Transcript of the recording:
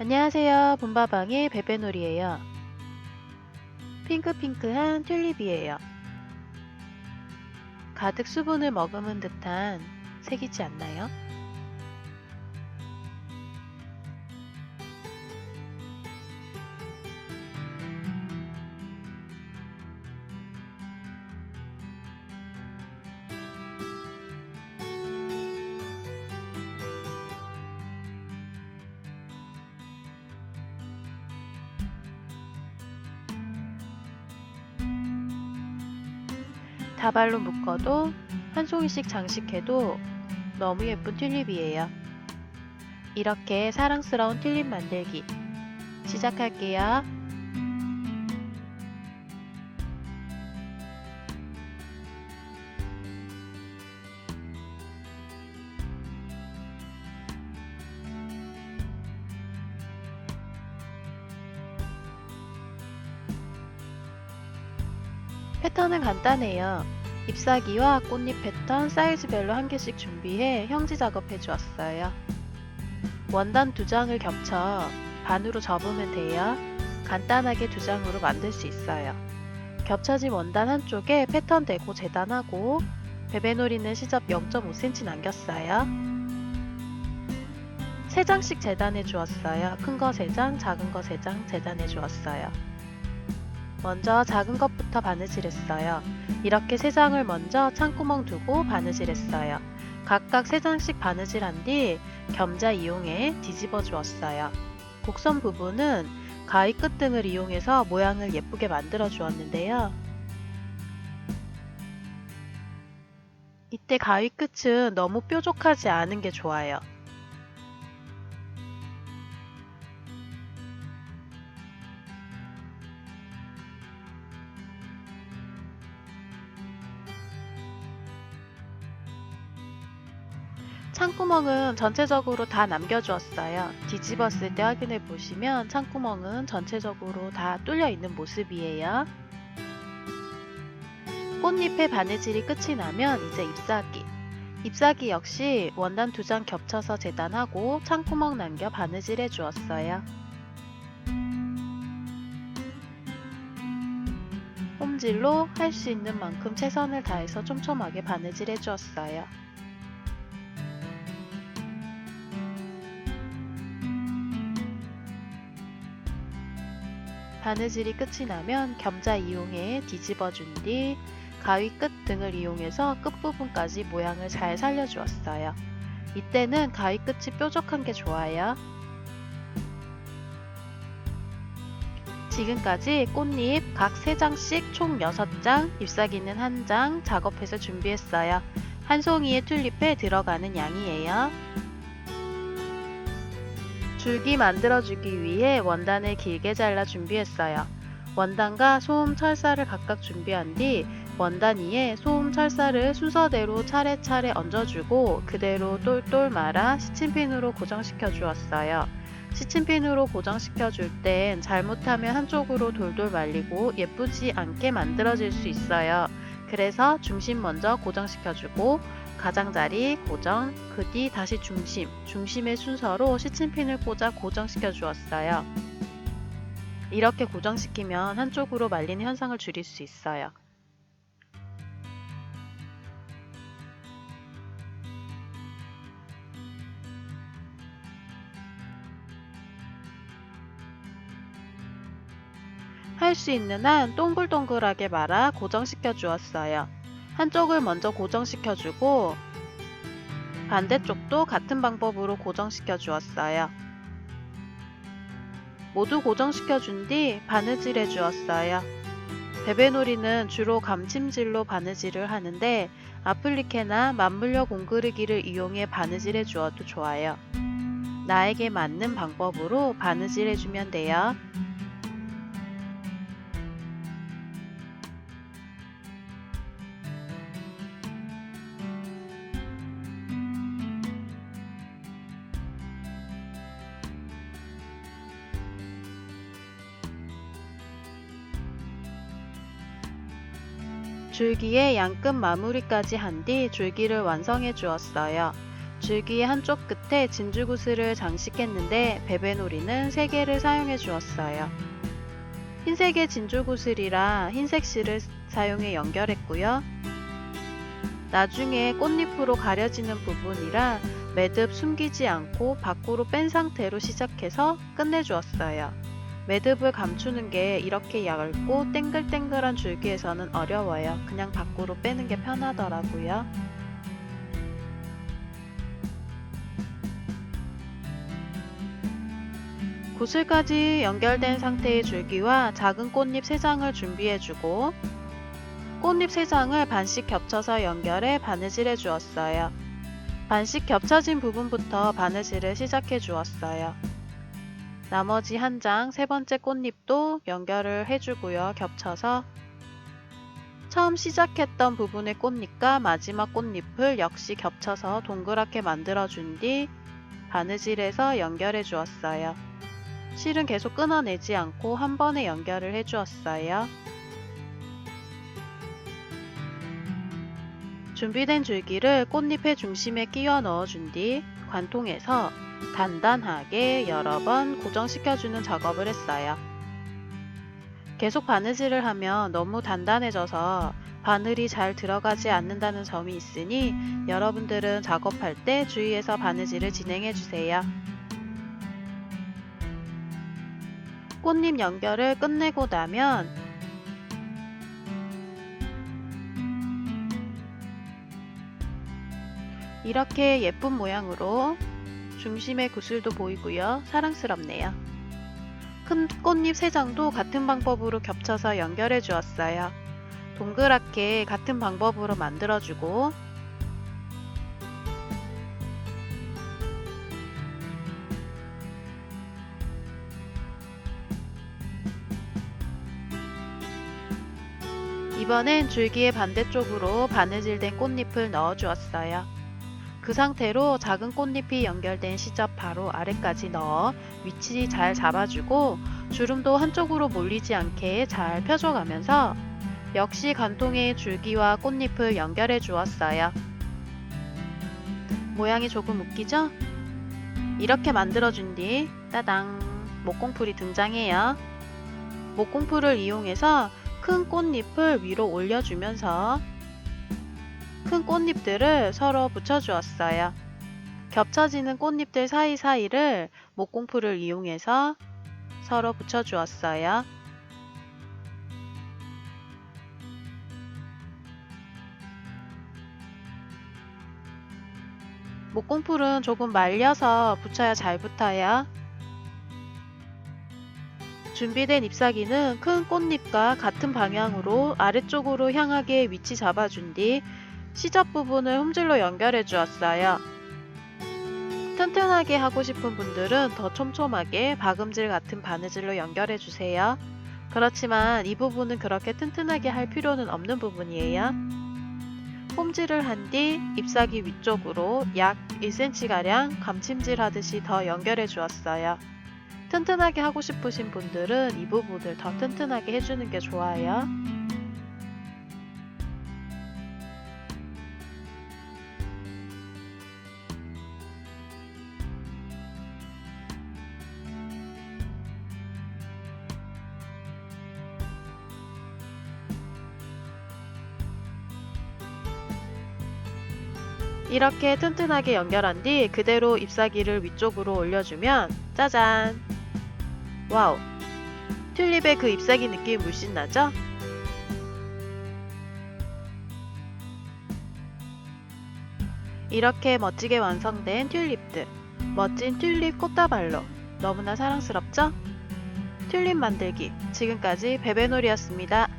안녕하세요. 봄바방의 베베놀이에요. 핑크핑크한 튤립이에요. 가득 수분을 머금은 듯한 색이지 않나요? 다발로 묶어도 한 송이씩 장식해도 너무 예쁜 튤립이에요. 이렇게 사랑스러운 튤립 만들기 시작할게요. 패턴은 간단해요. 잎사귀와 꽃잎 패턴 사이즈별로 한 개씩 준비해 형지 작업해 주었어요. 원단 두 장을 겹쳐 반으로 접으면 돼요. 간단하게 두 장으로 만들 수 있어요. 겹쳐진 원단 한쪽에 패턴 대고 재단하고 베베놀이는 시접 0.5cm 남겼어요. 세 장씩 재단해 주었어요. 큰 거 세 장, 작은 거 세 장 재단해 주었어요. 먼저 작은 것부터 바느질했어요. 이렇게 세 장을 먼저 창구멍 두고 바느질했어요. 각각 세 장씩 바느질한 뒤 겸자 이용해 뒤집어 주었어요. 곡선 부분은 가위 끝 등을 이용해서 모양을 예쁘게 만들어 주었는데요. 이때 가위 끝은 너무 뾰족하지 않은 게 좋아요. 창구멍은 전체적으로 다 남겨주었어요. 뒤집었을 때 확인해 보시면 창구멍은 전체적으로 다 뚫려 있는 모습이에요. 꽃잎의 바느질이 끝이 나면 이제 잎사귀. 잎사귀 역시 원단 두 장 겹쳐서 재단하고 창구멍 남겨 바느질해 주었어요. 홈질로 할 수 있는 만큼 최선을 다해서 촘촘하게 바느질해 주었어요. 바느질이 끝이 나면 겸자 이용해 뒤집어 준 뒤 가위 끝 등을 이용해서 끝부분까지 모양을 잘 살려주었어요. 이때는 가위 끝이 뾰족한 게 좋아요. 지금까지 꽃잎 각 3장씩 총 6장, 잎사귀는 1장 작업해서 준비했어요. 한 송이의 튤립에 들어가는 양이에요. 줄기 만들어주기 위해 원단을 길게 잘라 준비했어요. 원단과 소음 철사를 각각 준비한 뒤 원단 위에 소음 철사를 순서대로 차례차례 얹어주고 그대로 똘똘 말아 시침핀으로 고정시켜 주었어요. 시침핀으로 고정시켜 줄 땐 잘못하면 한쪽으로 돌돌 말리고 예쁘지 않게 만들어질 수 있어요. 그래서 중심 먼저 고정시켜 주고 가장자리 고정, 그 뒤 다시 중심, 중심의 순서로 시침핀을 꽂아 고정시켜 주었어요. 이렇게 고정시키면 한쪽으로 말리는 현상을 줄일 수 있어요. 할 수 있는 한 동글동글하게 말아 고정시켜 주었어요. 한쪽을 먼저 고정시켜 주고 반대쪽도 같은 방법으로 고정시켜 주었어요. 모두 고정시켜 준 뒤 바느질해 주었어요. 베베놀이는 주로 감침질로 바느질을 하는데 아플리케나 맞물려 공그르기를 이용해 바느질해 주어도 좋아요. 나에게 맞는 방법으로 바느질해 주면 돼요. 줄기에 양끝 마무리까지 한 뒤 줄기를 완성해 주었어요. 줄기의 한쪽 끝에 진주구슬을 장식했는데 베베놀이는 3개를 사용해 주었어요. 흰색의 진주구슬이라 흰색 실을 사용해 연결했고요. 나중에 꽃잎으로 가려지는 부분이라 매듭 숨기지 않고 밖으로 뺀 상태로 시작해서 끝내주었어요. 매듭을 감추는 게 이렇게 얇고 땡글땡글한 줄기에서는 어려워요. 그냥 밖으로 빼는 게 편하더라고요. 구슬까지 연결된 상태의 줄기와 작은 꽃잎 3장을 준비해주고 꽃잎 3장을 반씩 겹쳐서 연결해 바느질해 주었어요. 반씩 겹쳐진 부분부터 바느질을 시작해 주었어요. 나머지 한 장 세 번째 꽃잎도 연결을 해주고요. 겹쳐서 처음 시작했던 부분의 꽃잎과 마지막 꽃잎을 역시 겹쳐서 동그랗게 만들어 준 뒤 바느질해서 연결해 주었어요. 실은 계속 끊어내지 않고 한 번에 연결을 해 주었어요. 준비된 줄기를 꽃잎의 중심에 끼워 넣어 준 뒤 관통해서 단단하게 여러 번 고정시켜주는 작업을 했어요. 계속 바느질을 하면 너무 단단해져서 바늘이 잘 들어가지 않는다는 점이 있으니 여러분들은 작업할 때 주의해서 바느질을 진행해 주세요. 꽃잎 연결을 끝내고 나면 이렇게 예쁜 모양으로 중심의 구슬도 보이고요. 사랑스럽네요. 큰 꽃잎 3장도 같은 방법으로 겹쳐서 연결해 주었어요. 동그랗게 같은 방법으로 만들어주고 이번엔 줄기의 반대쪽으로 바느질된 꽃잎을 넣어 주었어요. 그 상태로 작은 꽃잎이 연결된 시접 바로 아래까지 넣어 위치 잘 잡아주고 주름도 한쪽으로 몰리지 않게 잘 펴줘가면서 역시 관통의 줄기와 꽃잎을 연결해 주었어요. 모양이 조금 웃기죠? 이렇게 만들어준 뒤 따당 목공풀이 등장해요. 목공풀을 이용해서 큰 꽃잎을 위로 올려주면서 큰 꽃잎들을 서로 붙여주었어요. 겹쳐지는 꽃잎들 사이사이를 목공풀을 이용해서 서로 붙여주었어요. 목공풀은 조금 말려서 붙여야 잘 붙어요. 준비된 잎사귀는 큰 꽃잎과 같은 방향으로 아래쪽으로 향하게 위치 잡아준 뒤 시접 부분을 홈질로 연결해 주었어요. 튼튼하게 하고 싶은 분들은 더 촘촘하게 박음질 같은 바느질로 연결해 주세요. 그렇지만 이 부분은 그렇게 튼튼하게 할 필요는 없는 부분이에요. 홈질을 한 뒤 잎사귀 위쪽으로 약 1cm가량 감침질 하듯이 더 연결해 주었어요. 튼튼하게 하고 싶으신 분들은 이 부분을 더 튼튼하게 해주는 게 좋아요. 이렇게 튼튼하게 연결한 뒤 그대로 잎사귀를 위쪽으로 올려주면 짜잔! 와우! 튤립의 그 잎사귀 느낌이 물씬 나죠? 이렇게 멋지게 완성된 튤립들 멋진 튤립 꽃다발로 너무나 사랑스럽죠? 튤립 만들기 지금까지 베베놀이었습니다.